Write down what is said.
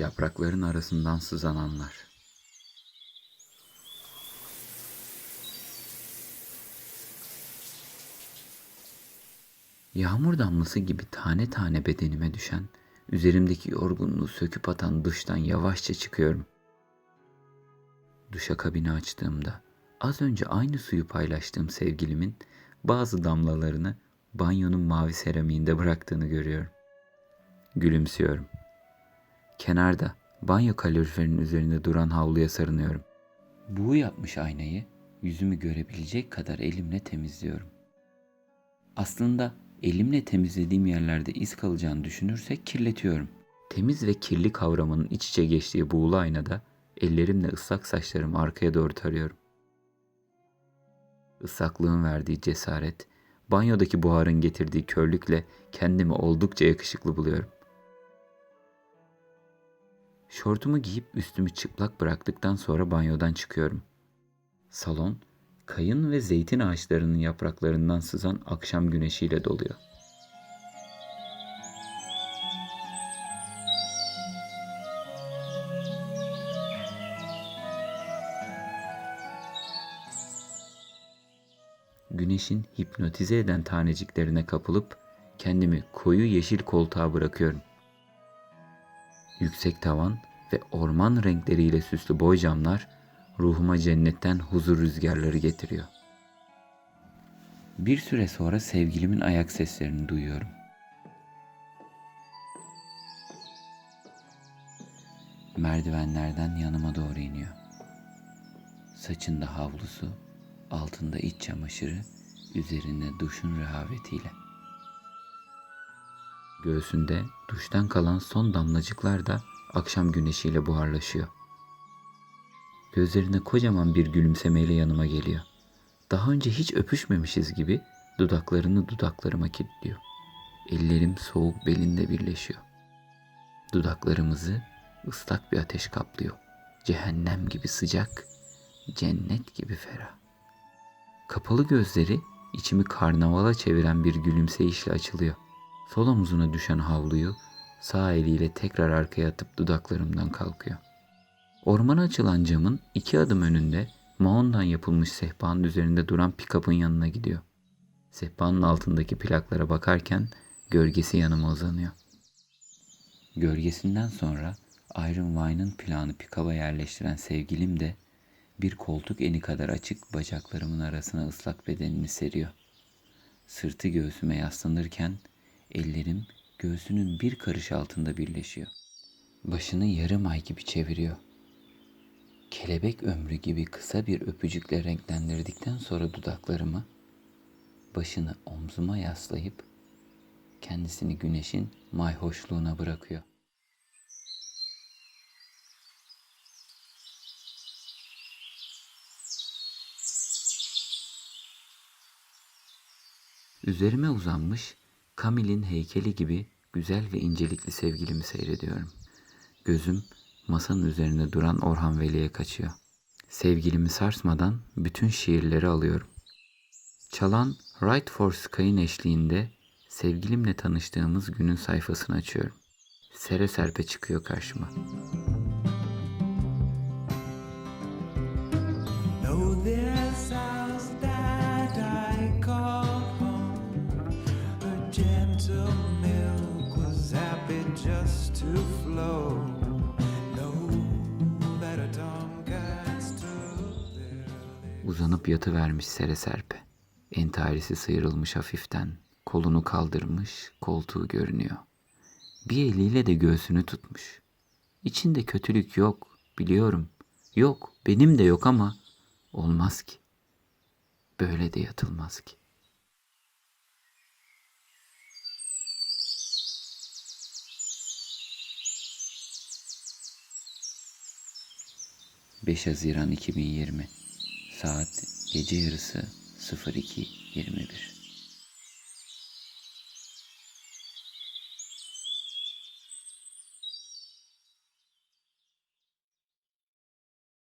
Yaprakların arasından sızan anlar. Yağmur damlası gibi tane tane bedenime düşen, üzerimdeki yorgunluğu söküp atan duştan yavaşça çıkıyorum. Duşakabini açtığımda az önce aynı suyu paylaştığım sevgilimin bazı damlalarını banyonun mavi seramiğinde bıraktığını görüyorum. Gülümsüyorum. Kenarda banyo kaloriferinin üzerinde duran havluya sarınıyorum. Buğu yapmış aynayı yüzümü görebilecek kadar elimle temizliyorum. Aslında elimle temizlediğim yerlerde iz kalacağını düşünürsek kirletiyorum. Temiz ve kirli kavramının iç içe geçtiği buğulu aynada ellerimle ıslak saçlarımı arkaya doğru tarıyorum. Islaklığın verdiği cesaret, banyodaki buharın getirdiği körlükle kendimi oldukça yakışıklı buluyorum. Şortumu giyip üstümü çıplak bıraktıktan sonra banyodan çıkıyorum. Salon, kayın ve zeytin ağaçlarının yapraklarından sızan akşam güneşiyle doluyor. Güneşin hipnotize eden taneciklerine kapılıp kendimi koyu yeşil koltuğa bırakıyorum. Yüksek tavan ve orman renkleriyle süslü boy camlar ruhuma cennetten huzur rüzgarları getiriyor. Bir süre sonra sevgilimin ayak seslerini duyuyorum. Merdivenlerden yanıma doğru iniyor. Saçında havlusu, altında iç çamaşırı, üzerinde duşun rehavetiyle. Göğsünde duştan kalan son damlacıklar da akşam güneşiyle buharlaşıyor. Gözlerine kocaman bir gülümsemeyle yanıma geliyor. Daha önce hiç öpüşmemişiz gibi dudaklarını dudaklarıma kilitliyor. Ellerim soğuk belinde birleşiyor. Dudaklarımızı ıslak bir ateş kaplıyor. Cehennem gibi sıcak, cennet gibi ferah. Kapalı gözleri içimi karnavala çeviren bir gülümseyişle açılıyor. Sol omzuna düşen havluyu sağ eliyle tekrar arkaya atıp dudaklarımdan kalkıyor. Ormana açılan camın iki adım önünde maondan yapılmış sehpanın üzerinde duran pikapın yanına gidiyor. Sehpanın altındaki plaklara bakarken gölgesi yanıma uzanıyor. Gölgesinden sonra Iron Wine'ın planı pikaba yerleştiren sevgilim de bir koltuk eni kadar açık bacaklarımın arasına ıslak bedenini seriyor. Sırtı göğsüme yaslanırken ellerim göğsünün bir karış altında birleşiyor. Başını yarım ay gibi çeviriyor. Kelebek ömrü gibi kısa bir öpücükle renklendirdikten sonra dudaklarımı, başını omzuma yaslayıp kendisini güneşin mayhoşluğuna bırakıyor. Üzerime uzanmış Camille'in heykeli gibi güzel ve incelikli sevgilimi seyrediyorum. Gözüm masanın üzerinde duran Orhan Veli'ye kaçıyor. Sevgilimi sarsmadan bütün şiirleri alıyorum. Çalan Right for Sky'ın eşliğinde sevgilimle tanıştığımız günün sayfasını açıyorum. Sere serpe çıkıyor karşıma. Know this Uzanıp yatıvermiş sere serpe. Entarisi sıyrılmış hafiften. Kolunu kaldırmış, koltuğu görünüyor. Bir eliyle de göğsünü tutmuş. İçinde kötülük yok, biliyorum. Yok, benim de yok ama olmaz ki. Böyle de yatılmaz ki. ...5 Haziran 2020... ...saat gece yarısı 02.21...